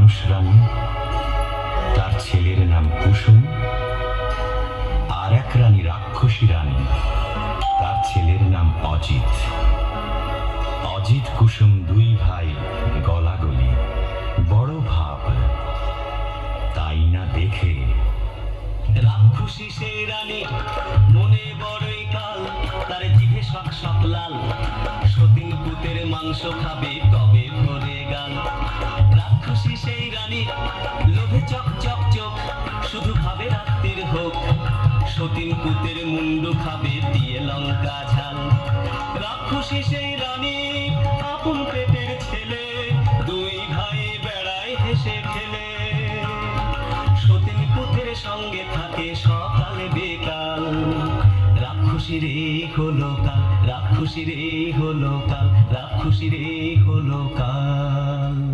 মানুষ রানী, তার ছেলের নাম কুসুম, আর এক রানী রাক্ষসী রানী, তার ছেলের নাম অজিত। অজিত, কুসুম দুই ভাই গলাগলি, বড় ভাব, তাই না দেখে? রাক্ষসী সেই রানী, মনে বড়ই কাল, তার জিভে শক শক লাল, সতীন পুতের মাংস খাবে, তবে ভরে গাল সেই রানী লোভে চক চক চোখ শুধু ভাবে রাত্রির হোক। সতীন পুতের মুন্ডু খাবে দিয়ে লঙ্কা ঝাল। রাক্ষসী সেই রানী, আপন পেটের ছেলে, দুই ভাই বেড়ায় হেসে খেলে। সতীন পুত্রের সঙ্গে থাকে সকাল বেকাল। রাক্ষসী রে হলো কাল রাক্ষসী রে হলো কাল রাক্ষসী রে হলো কাল।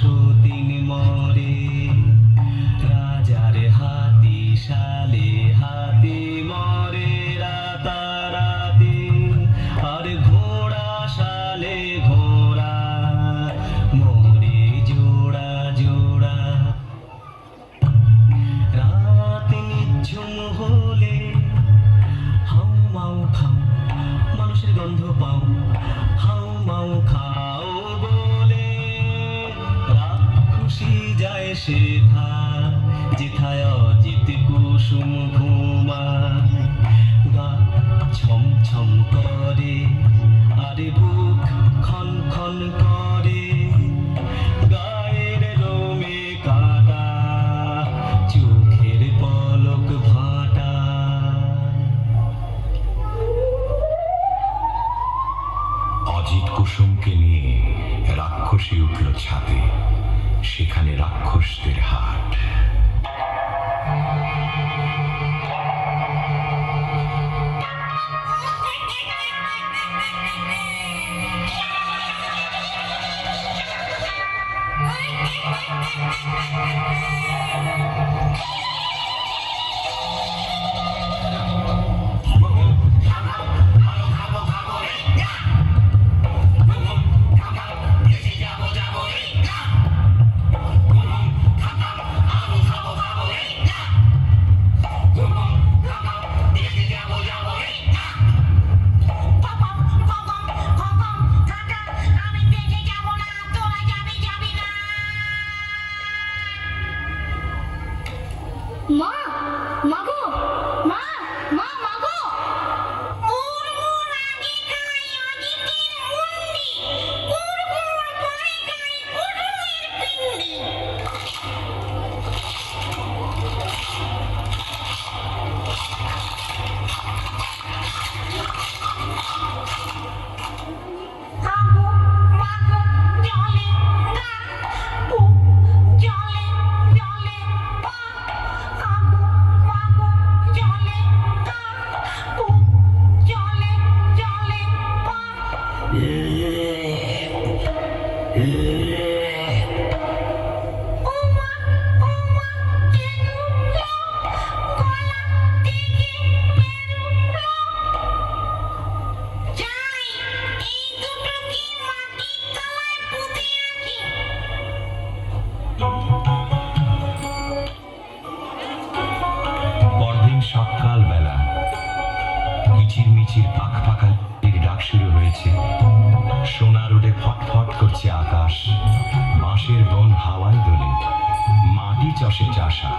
সতীন মরে। যায় সেথা যেথায় অজিত কুসুম ঘুমায়। গা ছম ছম করে আরে সেখানে রাক্ষসদের পরদিন সকাল বেলা। কিচির মিচির পাখ পাখালির ডাক শুরু হয়েছে। সোনা রোডে ফটফট করছে আকাশ। বাঁশের বন হাওয়ায় দোলে। মাটি চষে চাষা।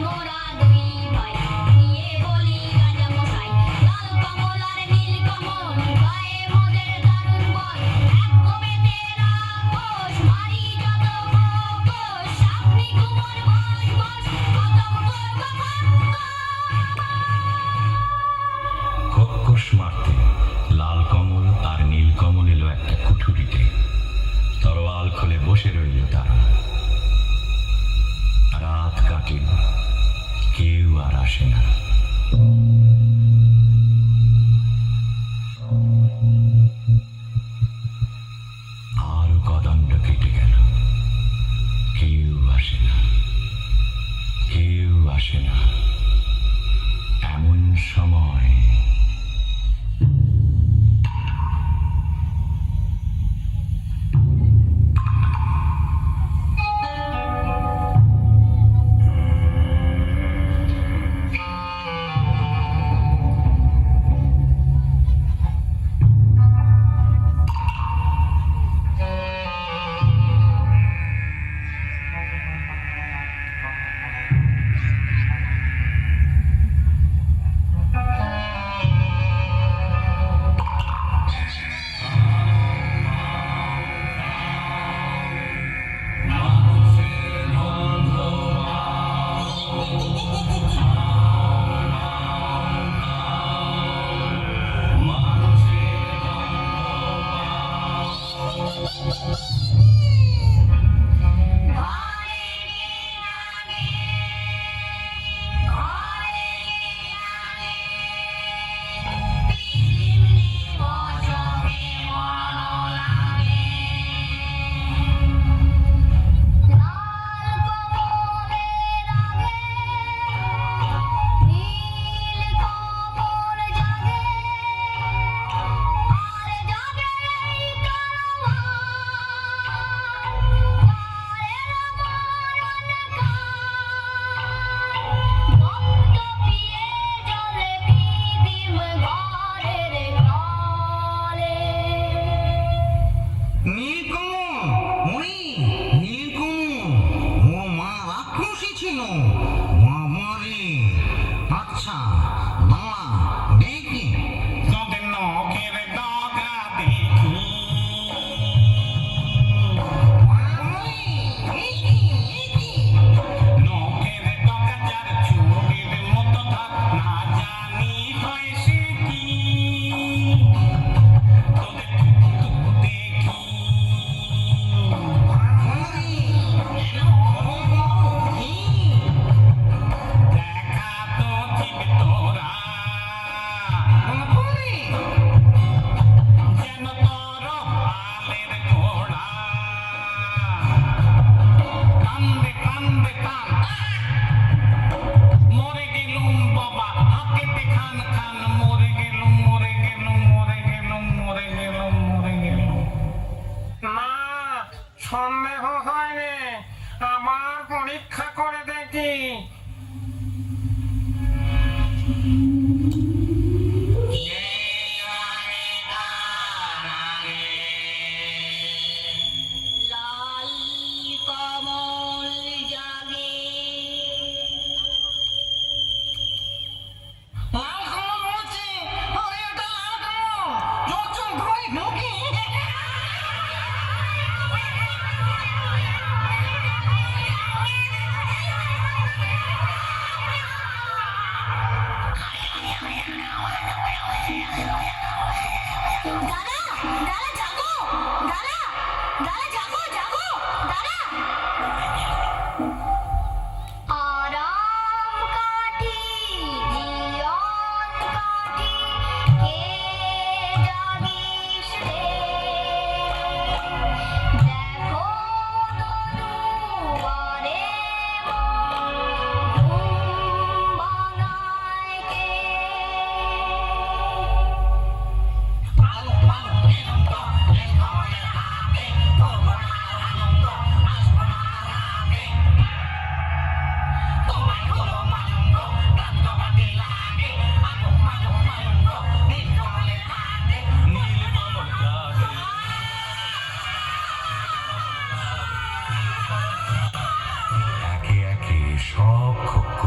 Lord, কেউ আর আসে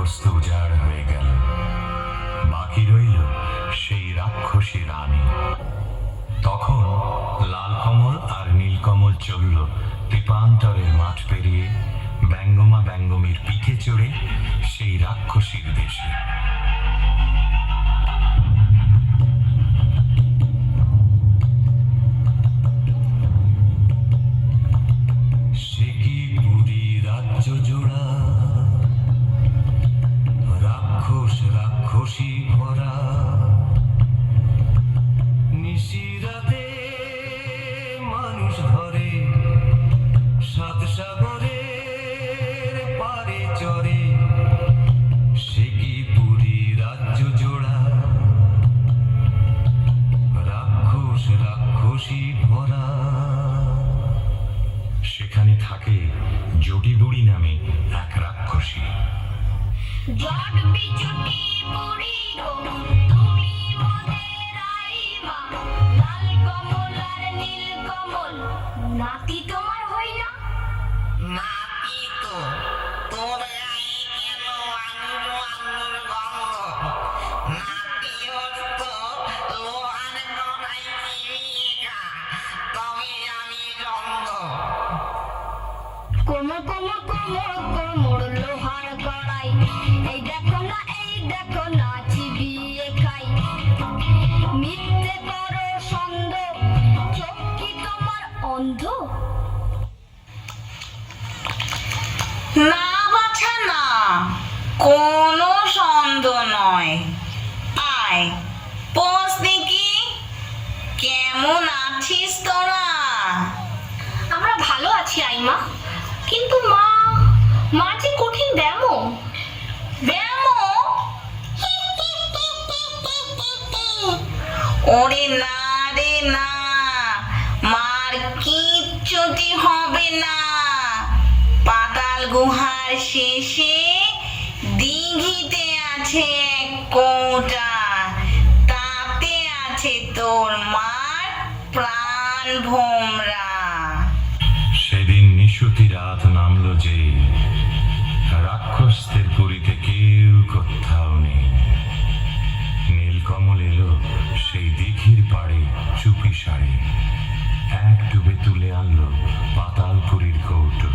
ক্ষক্ষস্ত উজাড় হয়ে গেল। বাকি রইল সেই রাক্ষসী রানী। তখন লাল কমল আর নীলকমল চলল দীপান্তরের মাঠ পেরিয়ে ব্যঙ্গমা ব্যঙ্গমীর পিঠে চড়ে সেই রাক্ষসীর দেশে। নাতি তোমার হই না নাতি তো তোর অন্ধ না বাছা না কোনো সন্দেহ নয়। আয় পোষ দেখি কেমন আছিস তোরা? আমরা ভালো আছি আইমা। কিন্তু মা মা যে কঠিন ব্যামো ব্যামো ওরে না রে না মার কিচ্ছুটি হবে না, পাতাল গুহার শেষে দিঘিতে আছে এক কৌটা। তাতে আছে তোর মার প্রাণ ভোমরা। সেদিন নিশুতি রাত নামলো যে, রাক্ষসদের পুরীতে কেউ কোথাও নেই। নীলকমল এলো সেই দিঘির পাড়ে চুপি সারে। এক ডুবে তুলে আনলো পাতালপুরীর কৌটো।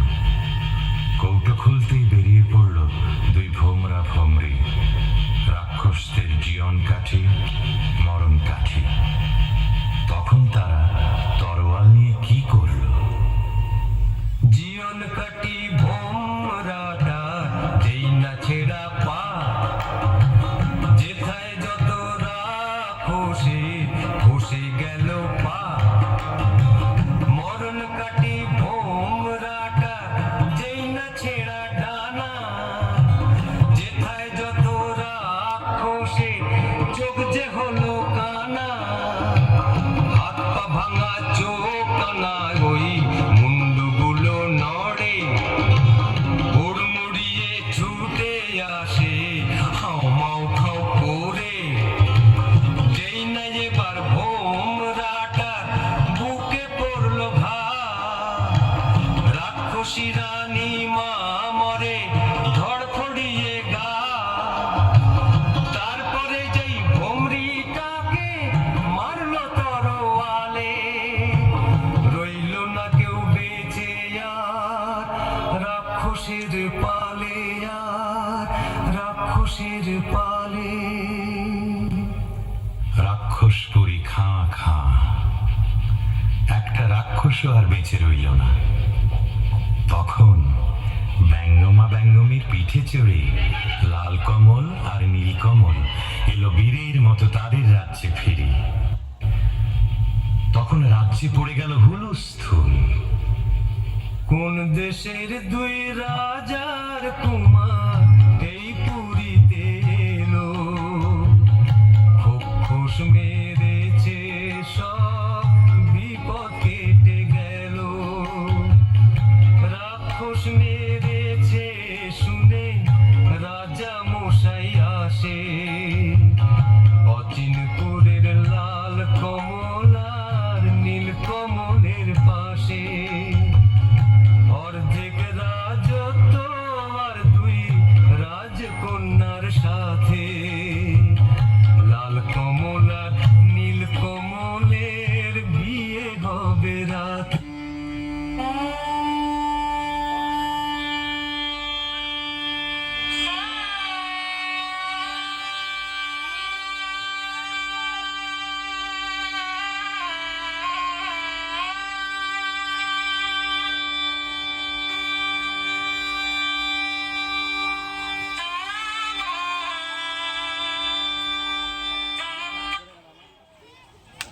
কৌটো খুলতেই বেরিয়ে পড়ল দুই ভোমরা ভোমরি, রাক্ষসদের জীবন কাঠি, মরণ কাঠি। তখন তারা রাক্ষসের পালে রাক্ষসের পালে। রাক্ষসপুরী খাঁ খাঁ। একটা রাক্ষস আর বেঁচে রইল না। তখন ব্যঙ্গমা ব্যঙ্গমীর পিঠে চড়ে লাল কমল আর নীল কমল এলো বীরের মতো তাদের রাজ্যে ফিরে। তখন রাজ্যে পড়ে গেল হুলস্থুল। কোন দেশের দুই রাজার কুমার?